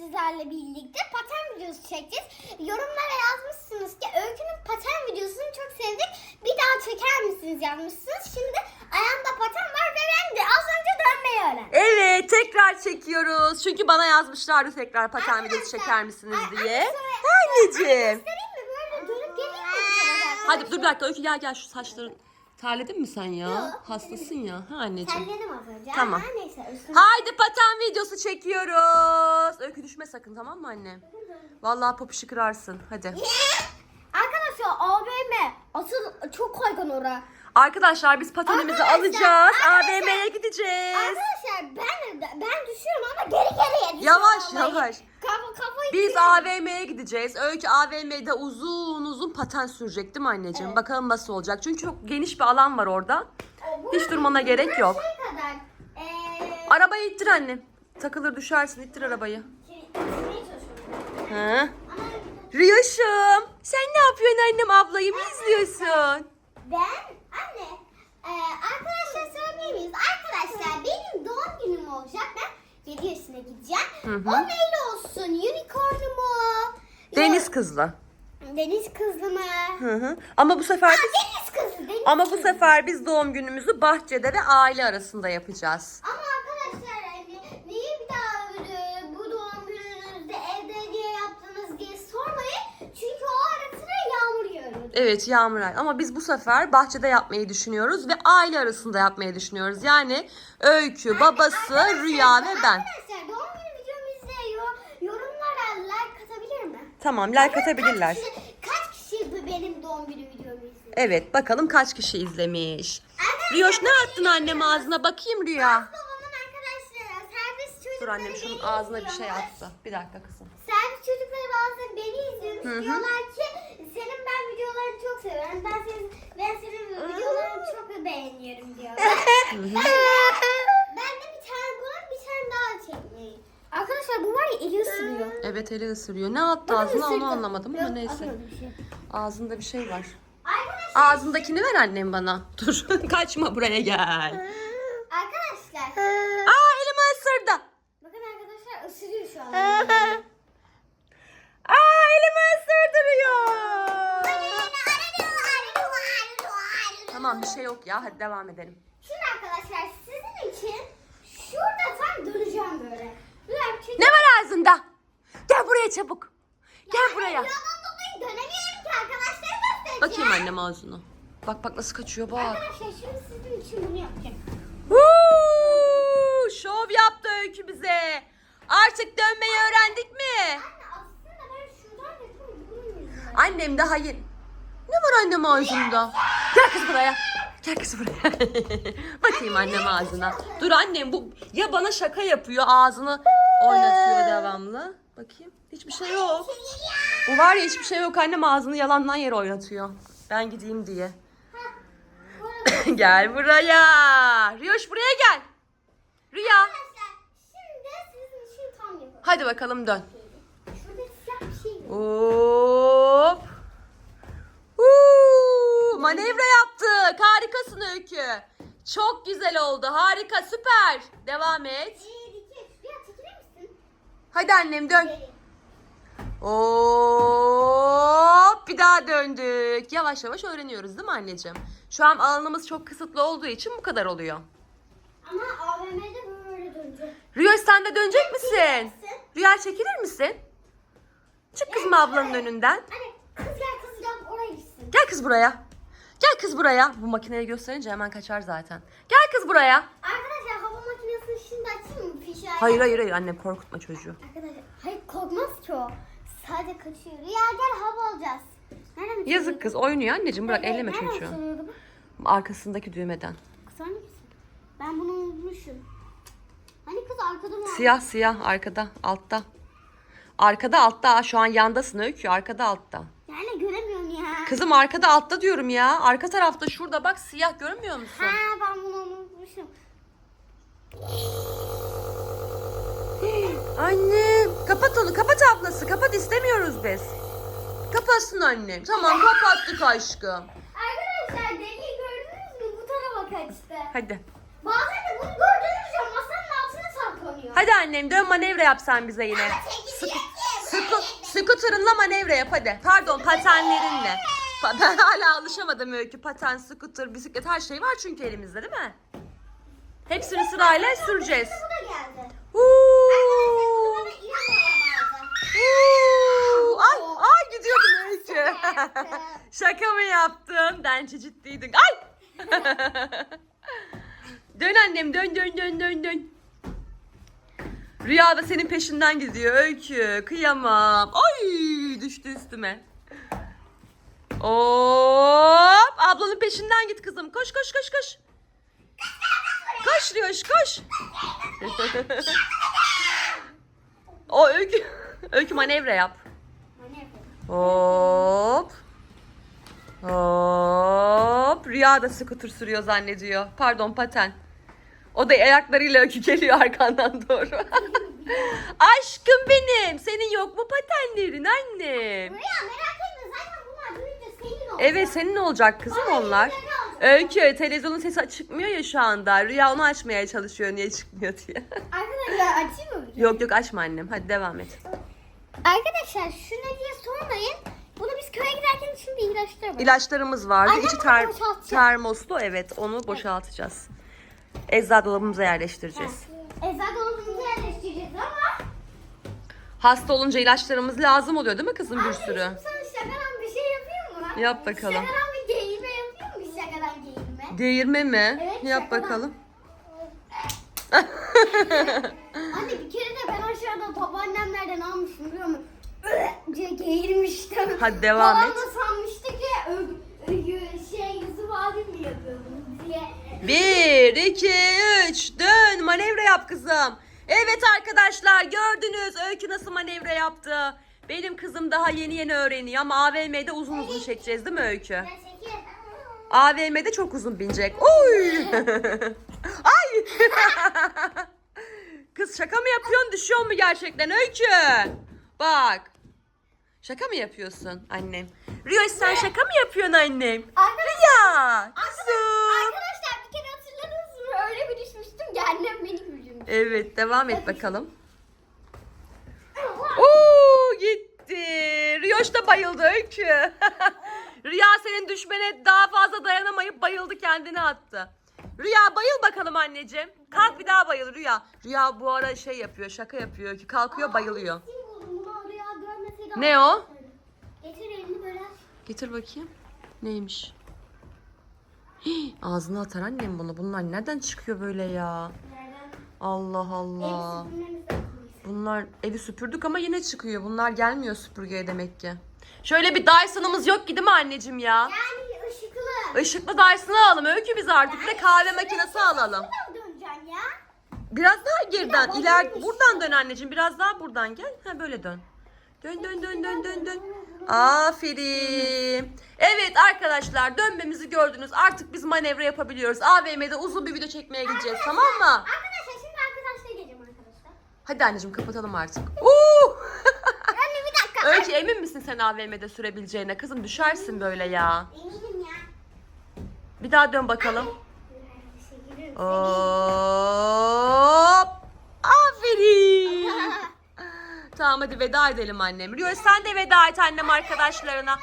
sizlerle birlikte paten videosu çekeceğiz. Yorumlara yazmışsınız ki Öykü'nün paten videosunu çok sevdik. Bir daha çeker misiniz yazmışsınız. Şimdi ayağımda paten var ve ben de az önce dönmeyi öğrendim. Evet tekrar çekiyoruz. Çünkü bana yazmışlardı tekrar paten videosu Arkadaşlar, çeker misiniz ay- diye. Anneciğim. Göstereyim mi? Böyle dönüp geleyim mi? bu tarafa Hadi dur bir dakika Öykü gel gel şu saçların. Terledin mi sen ya? Yok. Hastasın ya. Ha anneciğim. Terledim az önce. Tamam. Ama neyse. üstüne- Haydi paten videosu çekiyoruz. Öykü düşme sakın tamam mı anne? Vallahi popişi kırarsın. Hadi. Arkadaşlar AVM asıl çok kaygan ora. Arkadaşlar biz patenimizi Arkadaşlar, alacağız. arkadaşlar. AVM'ye gideceğiz. Arkadaşlar ben ben düşüyorum ama geri geriye düşüyorum. Yavaş, ama. yavaş. Kafa kafayı Biz. AVM'ye gideceğiz. Öykü AVM'de uzun uzun paten sürecek değil mi anneciğim? Evet. Bakalım nasıl olacak. Çünkü çok geniş bir alan var orada. Bu Hiç durmana gerek yok. Şey kadar. Arabayı ittir anne. Takılır düşersin. ittir arabayı. şey. Hı. Ama Riyoş'um. Sen ne yapıyorsun annem ablayı mı izliyorsun? ben anne eee arkadaşlar söyleyebilir miyiz? Arkadaşlar benim doğum günüm olacak. Ben 7 yaşına gideceğim. Hı hı. O neyle olsun? Unicorn mu? Deniz kızlı. Deniz kızlı mı? Hı hı. Ama bu sefer Ha, biz, deniz kızı. Deniz ama bu kızı. sefer biz doğum günümüzü bahçede ve aile arasında yapacağız. Ama arkadaşlar hani niye bir daha e, bu doğum gününüzde evde niye yaptınız diye sormayın. Çünkü o ara sıra yağmur yağıyor. Evet Yağmur Ay. Ama biz bu sefer bahçede yapmayı düşünüyoruz ve aile arasında yapmayı düşünüyoruz. Yani Öykü, babası, Arkadaşlar, Rüya ve ben. Arkadaşlar doğum günü videomu izliyor. Yorumlara like atabilir mi? Tamam like atabilirler. Kaç kişi, kaç kişi bu benim doğum günü videomu izliyor? Evet bakalım kaç kişi izlemiş. Arkadaşlar, Riyoş ne bu attın annem ağzına bakayım Rüya. Babamın arkadaşları serbest çocukları Dur annem şunun beni ağzına bir şey izliyorlar. attı. Bir dakika kızım. Serbest çocukları bazen beni izliyormuş. Diyorlar ki çok seviyorum. Ben senin, ben senin videolarını çok beğeniyorum diyorlar. ben de bir tane bulup bir tane daha çekmeyi. Arkadaşlar bu var ya eli ısırıyor. Evet eli ısırıyor. Ne attı Bakın ağzına onu anlamadım ama Yok, neyse. bir şey. Ağzında bir şey var. Arkadaşlar, Ağzındakini ver annem bana. Dur kaçma buraya gel. arkadaşlar. Aa elimi ısırdı. Bakın arkadaşlar ısırıyor şu an. Aa elimi ısırdırıyor. Tamam bir şey yok ya hadi devam edelim. Şimdi arkadaşlar sizin için şurada tam döneceğim böyle. Böyle çünkü- Ne var ağzında? Gel buraya çabuk. Gel buraya. Yoldan dolayı dönemiyorum ki arkadaşlar göstereceğim. Bakayım annem ağzına. Bak bak nasıl kaçıyor bak. Arkadaşlar şimdi sizin için bunu yapacağım. Huu, şov yaptı öykü bize. Artık dönmeyi öğrendik mi? Anne aslında ben şuradan yüzünden. Annem daha yeni. Ne var annem ağzında? Gel kız buraya. Gel kız buraya. Bakayım annem ağzına. Dur annem bu ya bana şaka yapıyor ağzını oynatıyor devamlı. Bakayım hiçbir şey yok. Bu var ya hiçbir şey yok annem ağzını yalandan yere oynatıyor. Ben gideyim diye. Gel buraya. Riyoş buraya gel. Rüya. Hadi bakalım dön. Şey. Hop. Manevra yaptık. Harikasın Öykü. Çok güzel oldu. Harika, süper. Devam et. Bir, iki, çekilir misin? Hadi annem dön. Geri. Hop. Bir daha döndük. Yavaş yavaş öğreniyoruz değil mi anneciğim? Şu an alanımız çok kısıtlı olduğu için bu kadar oluyor. Ama AVM'de böyle dönecek. Rüya sen de dönecek misin? Çekilir misin? Rüya çekilir misin? Çık kızım ablanın önünden. Anne kız gel kız gel oraya gitsin. Gel kız buraya. Gel kız buraya. Bu makineyi gösterince hemen kaçar zaten. Gel kız buraya. Arkadaşlar hava makinesini şimdi açayım mı? Fişer. Hayır hayır hayır annem korkutma çocuğu. Arkadaşlar hayır korkmaz ki o. Sadece kaçıyor. Rüya gel hava alacağız. Nereden Yazık kız oynuyor anneciğim bırak elleme Nereden çocuğu. çalıyordu bu? Arkasındaki düğmeden. Kız hangisi? Ben bunu unutmuşum. Hani kız arkada mı? Siyah siyah arkada altta. Arkada altta şu an yandasın öykü arkada altta. Yani ya. Kızım arkada altta diyorum ya. Arka tarafta şurada bak siyah görmüyor musun? Ha ben bunu unutmuşum. Annem kapat onu kapat ablası kapat istemiyoruz biz. Kapatsın annem. Tamam kapattık aşkım. Arkadaşlar deliği gördünüz mü? Bu tarafa kaçtı. Hadi. Bazen de bunu gördünüz ya masanın altına saklanıyor. Hadi annem dön manevra yap sen bize yine. Scooter'ınla manevra yap hadi. Pardon patenlerinle. Pa- Ben hala alışamadım öykü. Paten, scooter, bisiklet her şey var çünkü elimizde değil mi? Hepsini sırayla süreceğiz. Bu da geldi. Huu. Bana inanamazdı. Huu. Ay ay gidiyordum öykü. Şaka mı yaptın? Bence ciddiydin. Ay. dön annem dön dön dön dön dön. Rüya da senin peşinden gidiyor Öykü. Kıyamam. Ay düştü üstüme. Hop. Ablanın peşinden git kızım. Koş koş koş koş. Koş Rüyoş koş. o Öykü. Öykü manevra yap. Hop. Hop. Rüya da scooter sürüyor zannediyor. Pardon paten. O da ayaklarıyla öykü geliyor arkandan doğru. Aşkım benim. Senin yok mu patenlerin annem? Rüya merak etme zaten bunlar büyüyünce senin olacak. Evet senin olacak kızım Ama onlar. Öykü televizyonun sesi çıkmıyor ya şu anda. Rüya onu açmaya çalışıyor niye çıkmıyor diye. Arkadaşlar açayım mı? bir yok yok açma annem. Hadi devam et. Arkadaşlar şu ne diye sormayın. Bunu biz köye giderken şimdi ilaçlar var. İlaçlarımız vardı. Annem İçi ter, boşaltacak. termoslu. Evet onu boşaltacağız. Eczacı dolabımıza yerleştireceğiz. Eczacı dolabımıza yerleştireceğiz ama. Hasta olunca ilaçlarımız lazım oluyor değil mi kızım bir sürü? şimdi sana şakadan bir şey yapayım mı? Yap bakalım. Şakadan bir geğirme yapayım mı? Şakadan geğirme. Değirme mi? Evet, Yap şakadan. bakalım. Anne bir kere de ben aşağıda babaannemlerden almıştım biliyor musun? diye geğirmiştim. Hadi devam Babam et. da sanmıştı ki ö- ö- şey Yusuf abim mi yapıyordunuz diye. Bir, iki, üç. Dön. Manevra yap kızım. Evet arkadaşlar gördünüz Öykü nasıl manevra yaptı. Benim kızım daha yeni yeni öğreniyor ama AVM'de uzun uzun çekeceğiz değil mi Öykü? AVM'de çok uzun binecek. Oy! Ay! Kız şaka mı yapıyorsun? Düşüyor mu gerçekten Öykü? Bak. Şaka mı yapıyorsun annem? Rio sen şaka mı yapıyorsun annem? Arkadaşlar, Rüya! Kızım! arkadaşlar bir kere hatırladınız mı? Öyle bir düşmüştüm ki annem beni güldürmüş. Evet devam et bakalım. Oo gitti. Riyoş da bayıldı Öykü. Rüya senin düşmene daha fazla dayanamayıp bayıldı kendini attı. Rüya bayıl bakalım anneciğim. Kalk bir daha bayıl Rüya. Rüya bu ara şey yapıyor şaka yapıyor ki kalkıyor bayılıyor. Ne o? Getir elini böyle. Getir bakayım. Neymiş? Hii, ağzına atar annem bunu. Bunlar nereden çıkıyor böyle ya? Allah Allah. Bunlar evi süpürdük ama yine çıkıyor. Bunlar gelmiyor süpürgeye demek ki. Şöyle bir Dyson'ımız yok ki değil mi anneciğim ya? Yani ışıklı. Işıklı Dyson'ı alalım. Öykü biz artık. Bir de kahve makinesi alalım. Ya. Biraz daha geriden. Ya, iler buradan dön anneciğim. Biraz daha buradan gel. Ha böyle dön. Dön dön dön dön dön dön. Aferin. Evet arkadaşlar dönmemizi gördünüz. Artık biz manevra yapabiliyoruz. AVM'de uzun bir video çekmeye gideceğiz tamam mı? Arkadaşlar şimdi arkadaşlar geleceğim arkadaşlar. Hadi anneciğim kapatalım artık. Uuu. Anne bir dakika. Öykü emin misin sen AVM'de sürebileceğine? Kızım düşersin böyle ya. Eminim ya. Bir daha dön bakalım. Hop. Aferin. tamam hadi veda edelim annem. Rüya sen de veda et annem arkadaşlarına.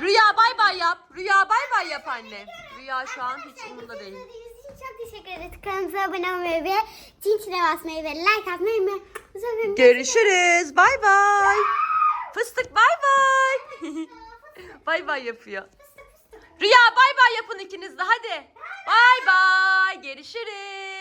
Rüya bay bay yap. Rüya bay bay yap anne. Rüya şu an hiç umurunda değil. Çok teşekkür ederiz. Kanalımıza abone olmayı ve çin çine basmayı ve like atmayı unutmayın. Görüşürüz. Bay bay. Fıstık bay bay. bay bay yapıyor. Rüya bay bay yapın ikiniz de hadi. Bay bay. Görüşürüz.